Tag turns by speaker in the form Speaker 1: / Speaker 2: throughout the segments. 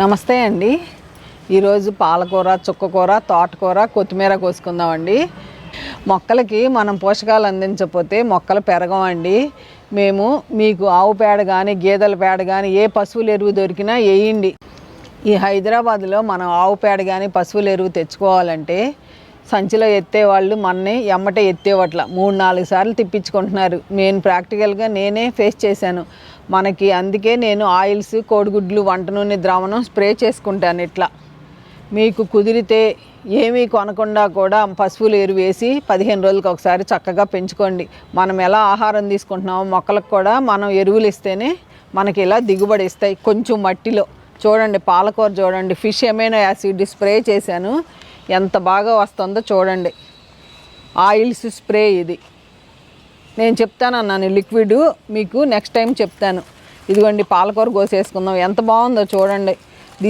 Speaker 1: నమస్తే అండి. ఈరోజు పాలకూర చుక్కకూర తోటకూర కొత్తిమీర కోసుకుందామండి. మొక్కలకి మనం పోషకాలు అందించకపోతే మొక్కలు పెరగవండి. మేము మీకు ఆవు పేడ కానీ గేదెల పేడ కానీ ఏ పశువుల ఎరువు దొరికినా వేయండి. ఈ హైదరాబాద్లో మనం ఆవు పేడ కానీ పశువుల ఎరువు తెచ్చుకోవాలంటే సంచిలో ఎత్తేవాళ్ళు మన్ని ఎమ్మటే ఎత్తేవట్ల. మూడు నాలుగు సార్లు తిప్పించుకుంటున్నారు. నేను ప్రాక్టికల్గా నేనే ఫేస్ చేశాను. మనకి అందుకే నేను ఆయిల్స్ కోడిగుడ్లు వంట నూనె ద్రావణం స్ప్రే చేసుకుంటాను ఇట్లా. మీకు కుదిరితే ఏమీ కొనకుండా కూడా పశువులు ఎరువు వేసి పదిహేను రోజులకు ఒకసారి చక్కగా పెంచుకోండి. మనం ఎలా ఆహారం తీసుకుంటున్నామో మొక్కలకు కూడా మనం ఎరువులు ఇస్తేనే మనకి ఇలా దిగుబడి ఇస్తాయి కొంచెం మట్టిలో. చూడండి పాలకూర చూడండి ఫిష్ ఎమైనో యాసిడ్ స్ప్రే చేశాను. ఎంత బాగా వస్తుందో చూడండి. ఆయిల్స్ స్ప్రే ఇది. నేను చెప్తాను అన్నాను లిక్విడ్ మీకు నెక్స్ట్ టైం చెప్తాను. ఇదిగోండి పాలకూర కోసేసుకుందాం. ఎంత బాగుందో చూడండి.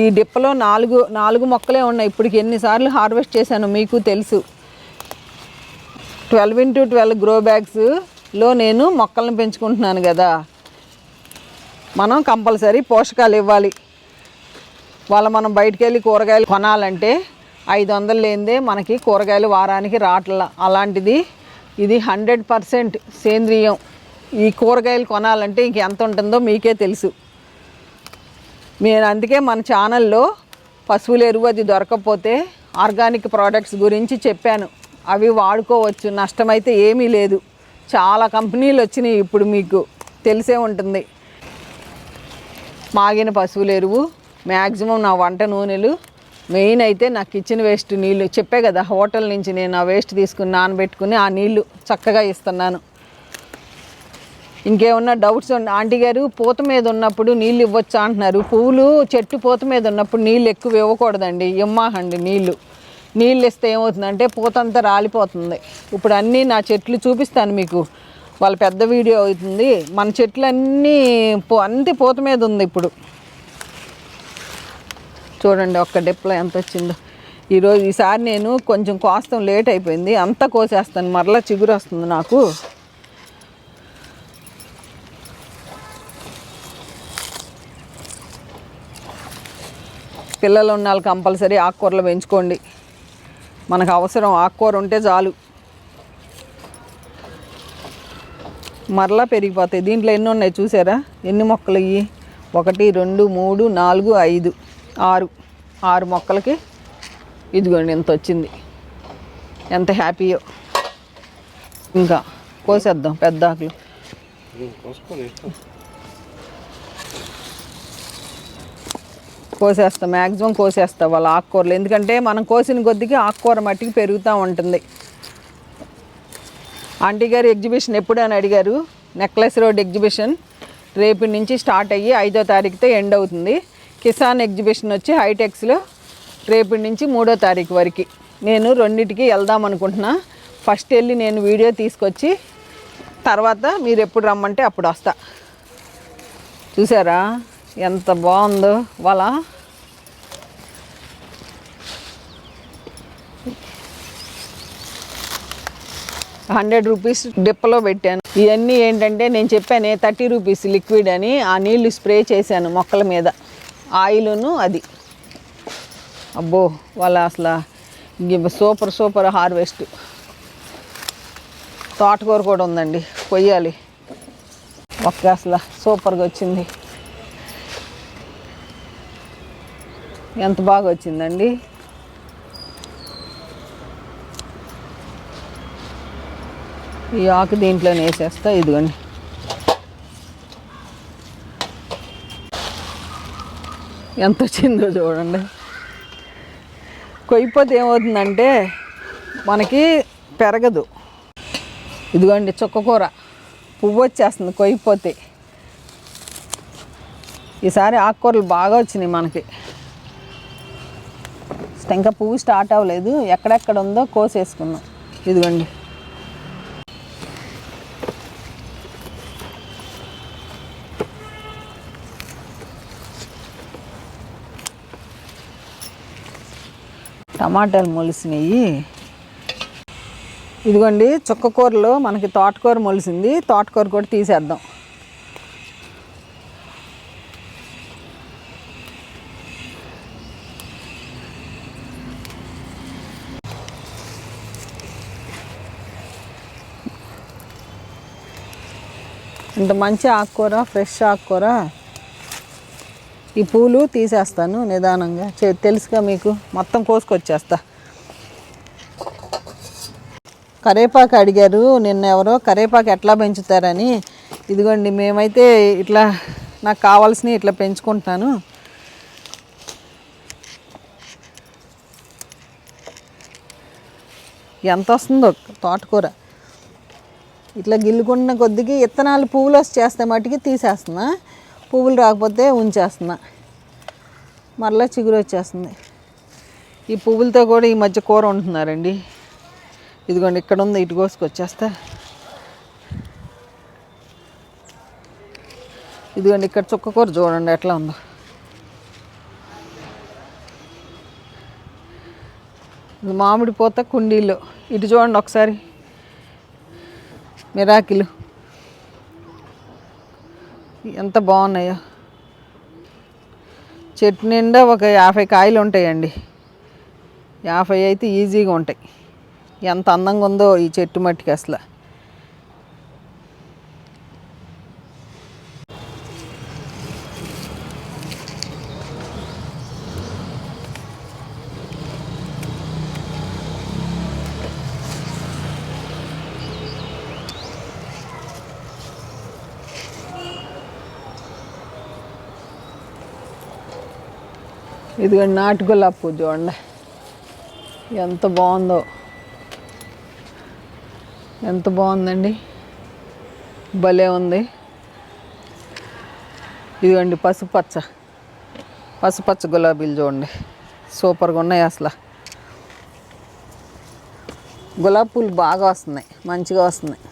Speaker 1: ఈ డిప్పలో నాలుగు నాలుగు మొక్కలే ఉన్నాయి. ఇప్పటికి ఎన్నిసార్లు హార్వెస్ట్ చేశాను మీకు తెలుసు. ట్వెల్వ్ ఇంటూ ట్వెల్వ్ గ్రో బ్యాగ్స్లో నేను మొక్కలను పెంచుకుంటున్నాను కదా. మనం కంపల్సరీ పోషకాలు ఇవ్వాలి. వాళ్ళ మనం బయటికి వెళ్ళి కూరగాయలు కొనాలంటే ఐదు వందలు లేనిదే మనకి కూరగాయలు వారానికి రావట్ల. అలాంటిది ఇది హండ్రెడ్ పర్సెంట్ సేంద్రియం. ఈ కూరగాయలు కొనాలంటే ఇంక ఎంత ఉంటుందో మీకే తెలుసు. నేను అందుకే మన ఛానల్లో పశువుల ఎరువు అది దొరకకపోతే ఆర్గానిక్ ప్రోడక్ట్స్ గురించి చెప్పాను. అవి వాడుకోవచ్చు నష్టమైతే ఏమీ లేదు. చాలా కంపెనీలు వచ్చినాయి ఇప్పుడు మీకు తెలిసే ఉంటుంది. మాగిన పశువుల ఎరువు మ్యాక్సిమం నా వంట నూనెలు మెయిన్ అయితే నా కిచెన్ వేస్ట్ నీళ్ళు. చెప్పే కదా హోటల్ నుంచి నేను ఆ వేస్ట్ తీసుకుని నానబెట్టుకుని ఆ నీళ్ళు చక్కగా ఇస్తున్నాను. ఇంకేమన్నా డౌట్స్ ఆంటీ గారు పూత మీద ఉన్నప్పుడు నీళ్ళు ఇవ్వచ్చా అంటున్నారు. పువ్వులు చెట్టు పూత మీద ఉన్నప్పుడు నీళ్ళు ఎక్కువ ఇవ్వకూడదండి. ఇమ్మాహండి నీళ్ళు. నీళ్ళు ఇస్తే ఏమవుతుందంటే పూత అంతా రాలిపోతుంది. ఇప్పుడు అన్నీ నా చెట్లు చూపిస్తాను మీకు. వాళ్ళ పెద్ద వీడియో అవుతుంది. మన చెట్లు అన్నీ అంతే పూత మీద ఉంది ఇప్పుడు. చూడండి ఒక్క డిప్లో ఎంత వచ్చిందో. ఈరోజు ఈసారి నేను కొంచెం కోస్తాం లేట్ అయిపోయింది. అంతా కోసేస్తాను. మరలా చిగురు వస్తుంది నాకు. పిల్లలు ఉన్న వాళ్ళు కంపల్సరీ ఆకుకూరలు పెంచుకోండి. మనకు అవసరం ఆకుకూర ఉంటే చాలు. మరలా పెరిగిపోతాయి. దీంట్లో ఎన్ని ఉన్నాయి చూసారా? ఎన్ని మొక్కలు ఇవి ఒకటి రెండు మూడు నాలుగు ఐదు. ఆరు ఆరు మొక్కలకి. ఇదిగోండి ఎంత వచ్చింది. ఎంత హ్యాపీయో ఇంకా కోసేద్దాం పెద్ద ఆకులు. కోసేస్తా మ్యాక్సిమం కోసేస్తా వాళ్ళ ఆకుకూరలు. ఎందుకంటే మనం కోసిన కొద్దికి ఆకుకూర మట్టికి పెరుగుతూ ఉంటుంది. ఆంటీ గారు ఎగ్జిబిషన్ ఎప్పుడు అని అడిగారు? నెక్లెస్ రోడ్ ఎగ్జిబిషన్ రేపు నుంచి స్టార్ట్ అయ్యి ఐదో తారీఖుతో ఎండ్ అవుతుంది. కిసాన్ ఎగ్జిబిషన్ వచ్చి హైటెక్స్లో రేపటి నుంచి మూడో తారీఖు వరకు. నేను రెండింటికి వెళ్దాం అనుకుంటున్నా. ఫస్ట్ వెళ్ళి నేను వీడియో తీసుకొచ్చి తర్వాత మీరు ఎప్పుడు రమ్మంటే అప్పుడు వస్తా. చూసారా? ఎంత బాగుందో వాళ్ళ. హండ్రెడ్ రూపీస్ డిప్పలో పెట్టాను. ఇవన్నీ ఏంటంటే నేను చెప్పాను థర్టీ రూపీస్ లిక్విడ్ అని ఆ నీళ్ళు స్ప్రే చేశాను మొక్కల మీద. ఆయిల్ను అది. అబ్బో వాళ్ళ అసలు సూపర్ సూపర్ హార్వెస్ట్. తోటకూర కూడా ఉందండి కొయ్యాలి. ఒక్క అసలు సూపర్గా వచ్చింది. ఎంత బాగా వచ్చిందండి? ఈ ఆకు దీంట్లోనే వేసేస్తా ఇదిగోండి. ఎంత వచ్చిందో చూడండి. కొయ్యిపోతే ఏమవుతుందంటే మనకి పెరగదు. ఇదిగోండి చుక్కకూర పువ్వు వచ్చేస్తుంది కొయ్యిపోతే. ఈసారి ఆకుకూరలు బాగా వచ్చినాయి మనకి. ఇంకా పువ్వు స్టార్ట్ అవ్వలేదు. ఎక్కడెక్కడ ఉందో కోసేసుకున్నాం. ఇదిగోండి. టమాటాలు మొలిసినాయి. ఇదిగోండి చుక్కకూరలో మనకి తోటకూర మొలిసింది. తోటకూర కూడా తీసేద్దాం. ఇంత మంచి ఆకుకూర ఫ్రెష్ ఆకుకూర. ఈ పూలు తీసేస్తాను నిదానంగా. తెలుసుగా మీకు. మొత్తం కోసుకొచ్చేస్తా. కరేపాకు అడిగారు. నిన్న ఎవరో కరేపాకు ఎట్లా పెంచుతారని. ఇదిగోండి మేమైతే ఇట్లా నాకు కావాల్సినవి ఇట్లా పెంచుకుంటున్నాను. ఎంత వస్తుందో తోటకూర. ఇట్లా గిల్లుకున్న కొద్దికి ఇత్తనాలు పువ్వులు వచ్చి చేస్తే మట్టుకి తీసేస్తున్నా. పువ్వులు రాకపోతే ఉంచేస్తున్నా. మరలా చిగురు వచ్చేస్తుంది. ఈ పువ్వులతో కూడా ఈ మధ్య కూర ఉంటున్నారండి ఇదిగోండి ఇక్కడ ఉంది ఇటు కోసుకొచ్చేస్తా. ఇదిగోండి ఇక్కడ చుక్క కూర చూడండి ఎట్లా ఉందో. మామిడి పూత కుండీలు. ఇటు చూడండి ఒకసారి. మిరాకిలు. ఎంత బాగున్నాయో. చెట్టు నిండా ఒక యాభై కాయలు ఉంటాయండి. యాభై అయితే ఈజీగా ఉంటాయి. ఎంత అందంగా ఉందో ఈ చెట్టు మట్టికి అసలు. ఇదిగోండి నాటు గులాబీ పువ్వు చూడండి. ఎంత బాగుందో. ఎంత బాగుందండి. భలే ఉంది. ఇదిగోండి పసుపచ్చ పసుపచ్చ గులాబీలు చూడండి. సూపర్గా ఉన్నాయి అసలు. గులాబీ పూలు బాగా వస్తున్నాయి మంచిగా వస్తున్నాయి.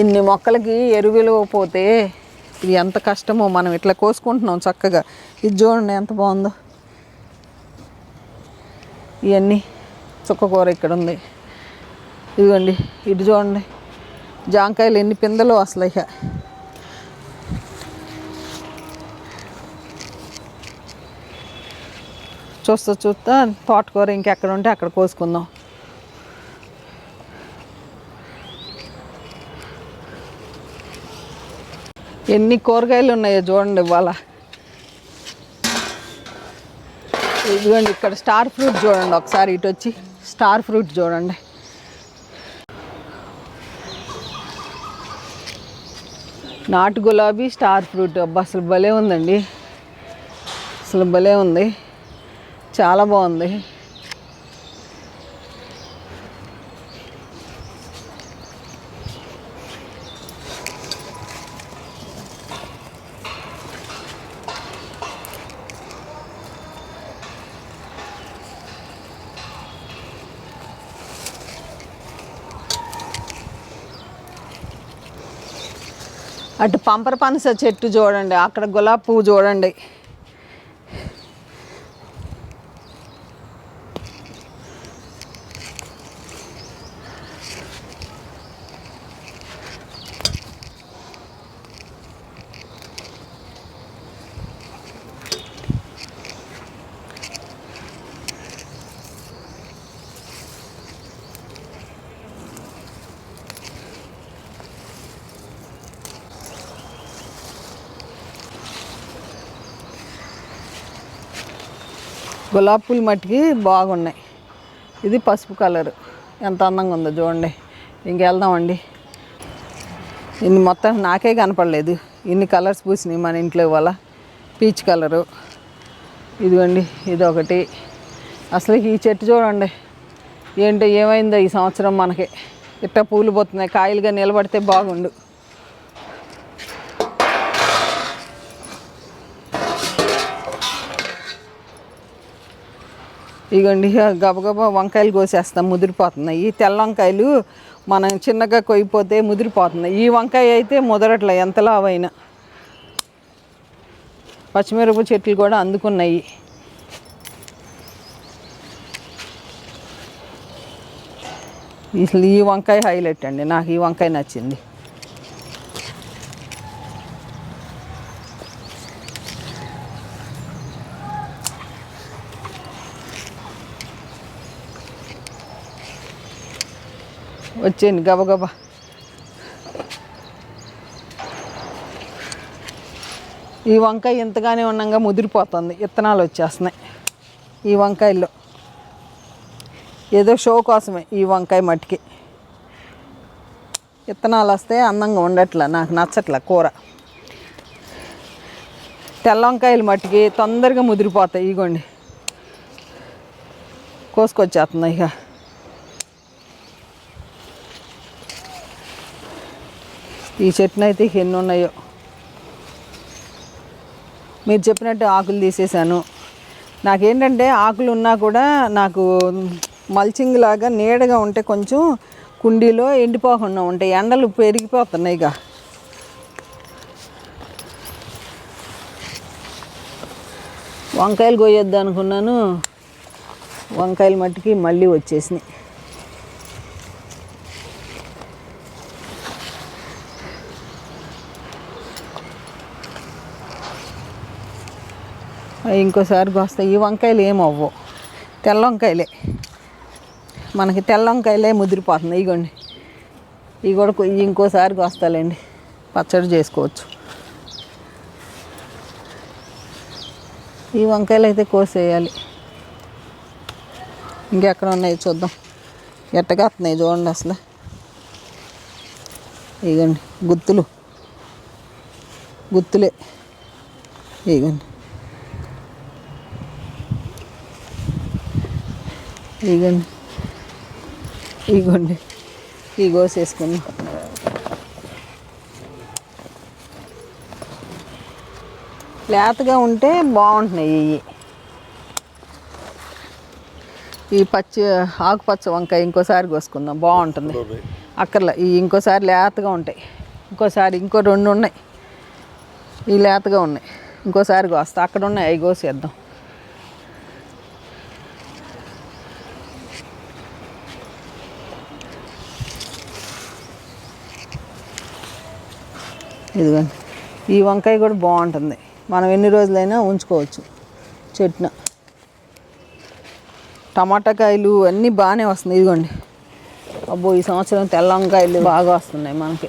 Speaker 1: ఇన్ని మొక్కలకి ఎరువులు పోతే ఇది ఎంత కష్టమో మనం ఇట్లా కోసుకుంటున్నాం చక్కగా. ఇది చూడండి ఎంత బాగుందో. ఇవన్నీ చుక్కకూర ఇక్కడ ఉంది. ఇదిగోండి ఇటు చూడండి. జాంకాయలు ఎన్ని పిందెలు అసలు ఇక. చూస్తా చూస్తా తోటకూర ఇంకెక్కడ ఉంటే అక్కడ కోసుకుందాం. ఎన్ని కూరగాయలు ఉన్నాయో చూడండి ఇవాళ. ఇదిగోండి ఇక్కడ స్టార్ ఫ్రూట్ చూడండి ఒకసారి ఇటు వచ్చి స్టార్ ఫ్రూట్ చూడండి. నాటు గులాబీ స్టార్ ఫ్రూట్ అబ్బా అసలు భలే ఉందండి. అసలు భలే ఉంది. చాలా బాగుంది. అటు పంపర పనస చెట్టు చూడండి అక్కడ గులాబీ పువ్వు చూడండి. గులాబీ పూలు మట్టికి బాగున్నాయి. ఇది పసుపు కలరు. ఎంత అందంగా ఉందో చూడండి. ఇంకెళ్దామండి. ఇన్ని మొత్తం నాకే కనపడలేదు. ఇన్ని కలర్స్ పూసినాయి మన ఇంట్లో ఇవాళ. Peach colour. ఇదిగోండి ఇదొకటి. అసలు ఈ చెట్టు చూడండి. ఏంటో ఏమైందో ఈ సంవత్సరం మనకి. ఇట్ట పూలు పోతున్నాయి. కాయలుగా నిలబడితే బాగుండు. ఇగోండి గబగబ గబగబా వంకాయలు కోసేస్తాం ముదిరిపోతున్నాయి. ఈ తెల్ల వంకాయలు మనం చిన్నగా కొయ్యిపోతే ముదిరిపోతున్నాయి. ఈ వంకాయ అయితే ముదరట్లే ఎంత లావైనా. పచ్చిమిరప చెట్లు కూడా అందుకున్నాయి. ఈ వంకాయ హైలైట్ అండి నాకు ఈ వంకాయ నచ్చింది. వచ్చేయండి గబగబా ఈ వంకాయ ఇంతగానే ఉన్నాగా ముదిరిపోతుంది ఇత్తనాలు వచ్చేస్తున్నాయి. ఈ వంకాయల్లో. ఏదో షో కోసమే ఈ వంకాయ మట్టికి. ఇత్తనాలు వస్తే అందంగా ఉండట్లే నాకు నచ్చట్లే కూర. తెల్ల వంకాయలు మట్టికి తొందరగా ముదిరిపోతాయి ఇగోండి. కోసుకొచ్చేస్తున్నాయి ఇక. ఈ చెట్టును అయితే ఎన్ని ఉన్నాయో మీరు చెప్పినట్టు ఆకులు తీసేసాను నాకేంటంటే ఆకులు ఉన్నా కూడా నాకు మల్చింగ్ లాగా నీడగా ఉంటే కొంచెం కుండీలో ఎండిపోకుండా ఉంటాయి. ఎండలు పెరిగిపోతున్నాయి ఇక. వంకాయలు కొయ్యొద్దు అనుకున్నాను. వంకాయలు మట్టికి మళ్ళీ వచ్చేసినాయి. ఇంకోసారి వస్తాయి ఈ వంకాయలు ఏమవ్వు తెల్ల వంకాయలే. మనకి తెల్ల వంకాయలే ముదిరిపోతుంది ఇగోండి. ఇవి కూడా ఇంకోసారి వస్తాలేండి పచ్చడి చేసుకోవచ్చు. ఈ వంకాయలు అయితే కోసేయాలి. ఇంకెక్కడ ఉన్నాయి చూద్దాం. ఎట్టగా వస్తున్నాయి చూడండి అసలు. ఇగండి. గుత్తులు. గుత్తులే. ఇగండి. ఇగండి. ఇగోండి. ఈ కోసేసుకుని లేతగా ఉంటే బాగుంటున్నాయి ఇవి. ఈ పచ్చి ఆకుపచ్చ వంకాయ ఇంకోసారి కోసుకుందాం. బాగుంటుంది. అక్కర్లే. ఈ ఇంకోసారి లేతగా ఉంటాయి. ఇంకోసారి ఇంకో రెండు ఉన్నాయి. ఈ లేతగా ఉన్నాయి. ఇంకోసారి కోస్తా. అక్కడ ఉన్నాయి. అవి కోసేద్దాం. ఇదిగోండి. ఈ వంకాయ కూడా బాగుంటుంది. మనం ఎన్ని రోజులైనా ఉంచుకోవచ్చు. చెట్న. టమాటా కాయలు అన్నీ బాగానే వస్తున్నాయి. ఇదిగోండి. అబ్బో ఈ సంవత్సరం తెల్ల వంకాయలు బాగా వస్తున్నాయి మనకి.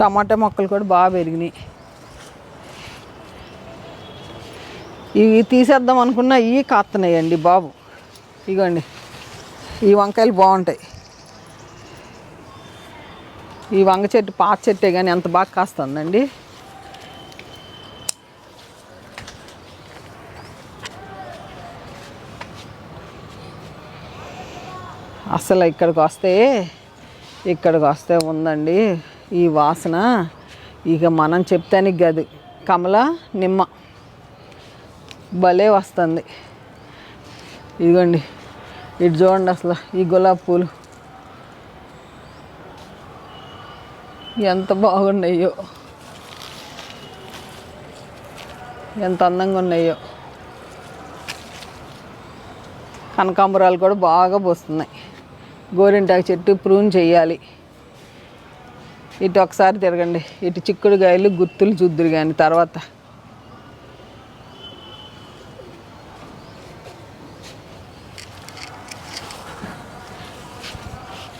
Speaker 1: టమాటా మొక్కలు కూడా బాగా పెరిగినాయి. ఇవి తీసేద్దాం అనుకున్నా ఇవి కాస్తున్నాయండి బాబు. ఇగోండి ఈ వంకాయలు బాగుంటాయి. ఈ వంగ చెట్టు పాత చెట్టే కానీ ఎంత బాగా కాస్తుందండి. అసలు ఇక్కడికి వస్తే ఇక్కడికి వస్తే ఉందండి ఈ వాసన. ఇక మనం చెప్తానికి గది. కమల నిమ్మ. భలే వస్తుంది. ఇదిగోండి. ఇటు చూడండి అసలు ఈ గులాబీ పూలు. ఎంత బాగున్నాయో. ఎంత అందంగా ఉన్నాయో. కనకాంబరాలు కూడా బాగా పోస్తున్నాయి. గోరింటాకు చెట్టు ప్రూన్ చేయాలి. ఇటు ఒకసారి తిరగండి. ఇటు చిక్కుడుకాయలు గుత్తులు చూద్దురు కానీ తర్వాత.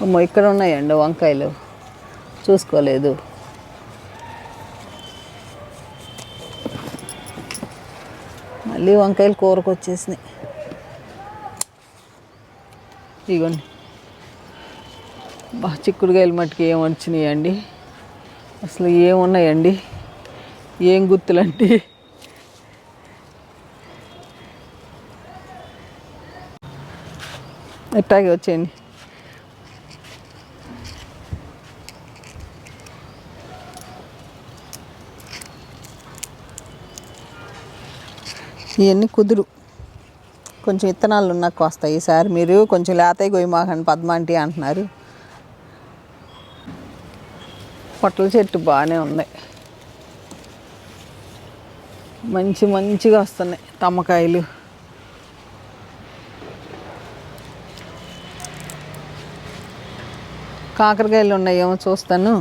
Speaker 1: అమ్మో ఇక్కడ ఉన్నాయండి వంకాయలు. చూసుకోలేదు. మళ్ళీ వంకాయలు కూరకు వచ్చేసినాయి ఇగోండి. బా చిక్కుడుకాయలు మట్టుకు ఏం వచ్చినాయండి? అసలు ఏమున్నాయండి ఏం గుర్తులండి ఎట్టాగే వచ్చేయండి. ఇవన్నీ కుదురు. కొంచెం విత్తనాలు ఉన్నా వస్తాయి ఈసారి మీరు కొంచెం లేతయి గొయ్యమాకండి పద్మాంటి అంటున్నారు. పొట్ల చెట్టు బాగానే ఉంది. మంచి మంచిగా వస్తున్నాయి తమ్మకాయలు. కాకరకాయలు ఉన్నాయేమో చూస్తాను.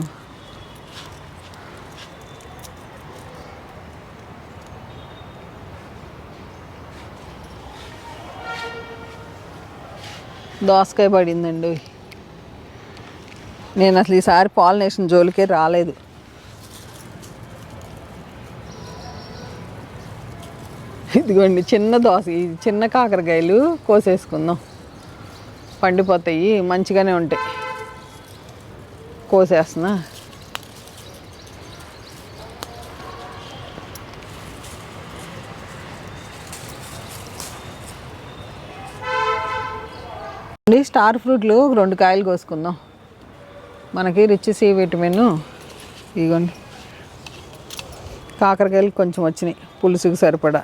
Speaker 1: దోసకాయ పడిందండి. నేను అసలు ఈసారి పాలినేషన్ జోలికే రాలేదు. ఇదిగోండి చిన్న దోస ఈ చిన్న కాకరకాయలు కోసేసుకుందాం. పండిపోతాయి మంచిగానే ఉంటాయి. కోసేస్తున్నా అండి స్టార్ ఫ్రూట్లు రెండు కాయలు కోసుకుందాం. మనకి రిచ్ సి విటమిన్ ఇదిగోండి. కాకరకాయలు కొంచెం వచ్చినాయి. పులుసుకు సరిపడా.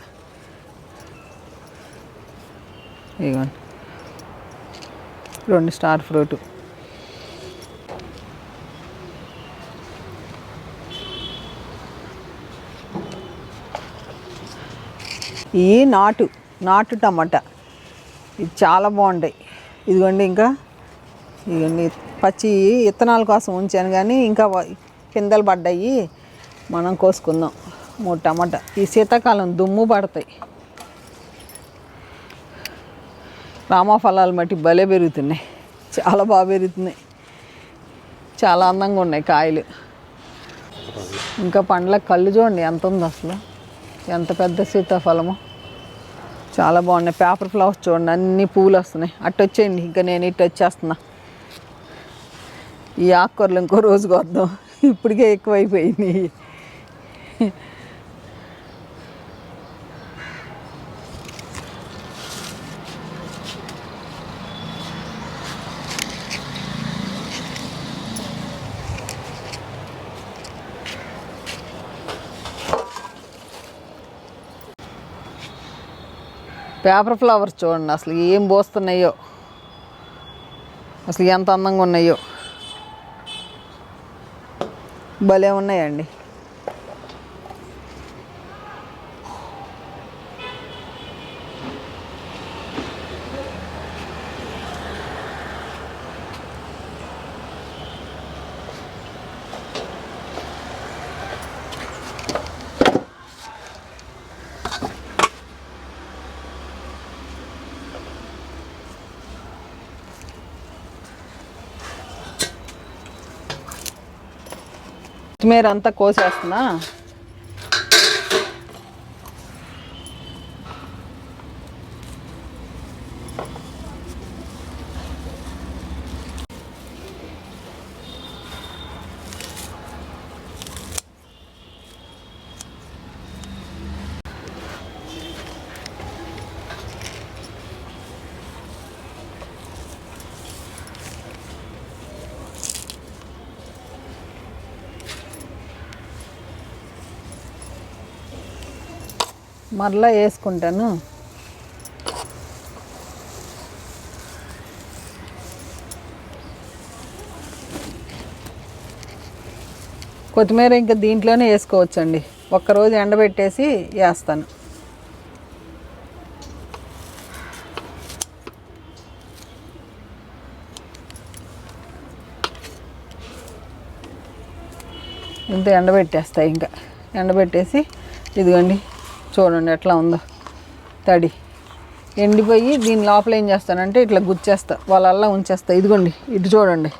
Speaker 1: ఇదిగోండి. రెండు స్టార్ ఫ్రూట్. ఈ నాటు నాటు టమాటా. ఇది చాలా బాగుంటాయి. ఇదిగోండి ఇంకా. ఇదిగోండి పచ్చి విత్తనాల కోసం ఉంచాను కానీ ఇంకా కిందలు పడ్డాయి. మనం కోసుకుందాం. మూడు టమాటా. ఈ శీతాకాలం దుమ్ము పడతాయి. రామఫలాలు మట్టి భలే పెరుగుతున్నాయి. చాలా బాగా పెరుగుతున్నాయి. చాలా అందంగా ఉన్నాయి కాయలు. ఇంకా పండ్ల కళ్ళు చూడండి ఎంత ఉంది అసలు. ఎంత పెద్ద సీతాఫలమో. చాలా బాగున్నాయి. పేపర్ ఫ్లవర్స్ చూడండి అన్ని పూలు వస్తున్నాయి. అటు వచ్చేయండి ఇంకా నేను ఇటు వచ్చేస్తున్నా. ఈ ఆకుకూరలు ఇంకో రోజుకు వద్దాం. ఇప్పటికే ఎక్కువైపోయినాయి. పేపర్ ఫ్లవర్స్ చూడండి అసలు ఏం పోస్తున్నాయో. అసలు ఎంత అందంగా ఉన్నాయో. భలే ఉన్నాయండి. కొత్తిమీర అంతా కోసేస్తున్నా. మరలా వేసుకుంటాను. కొత్తిమీర ఇంకా దీంట్లోనే వేసుకోవచ్చండి. ఒక్కరోజు ఎండబెట్టేసి వేస్తాను. ఇంత ఎండబెట్టేస్తాయి ఇంకా. ఎండబెట్టేసి ఇదిగోండి. చూడండి ఎట్లా ఉందో. తడి. ఎండిపోయి దీని లోపల ఏం చేస్తానంటే ఇట్లా గుచ్చేస్తా. వాళ్ళల్లా ఉంచేస్తా. ఇదిగోండి ఇటు చూడండి.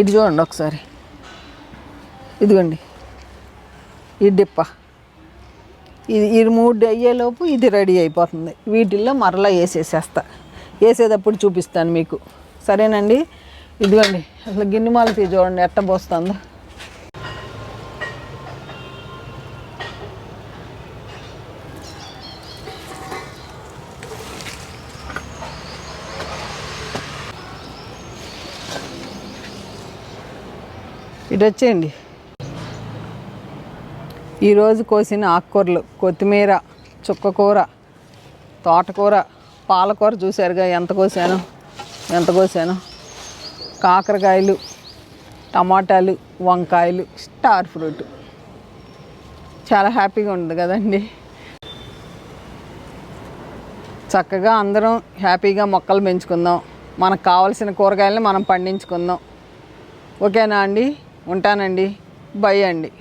Speaker 1: ఇటు చూడండి ఒకసారి. ఇదిగోండి. ఈ డిప్ప. ఇది ఇది మూడు అయ్యేలోపు ఇది రెడీ అయిపోతుంది. వీటిల్లో మరలా వేసేసేస్తా. వేసేటప్పుడు చూపిస్తాను మీకు. సరేనండి? ఇదిగోండి అసలు గిన్నె మాల తీ చూడండి ఎట్ట పోస్తుందో. ఇటు వచ్చేయండి. ఈరోజు కోసిన ఆకుకూరలు కొత్తిమీర చుక్కకూర తోటకూర పాలకూర చూసారుగా ఎంత కోసాను ఎంత కోసాను. కాకరకాయలు టమాటాలు వంకాయలు స్టార్ ఫ్రూట్. చాలా హ్యాపీగా ఉంది కదండి. చక్కగా అందరం హ్యాపీగా మొక్కలు పెంచుకుందాం. మనకు కావలసిన కూరగాయలను మనం పండించుకుందాం. ఓకేనా అండి? ఉంటానండి. బై అండి.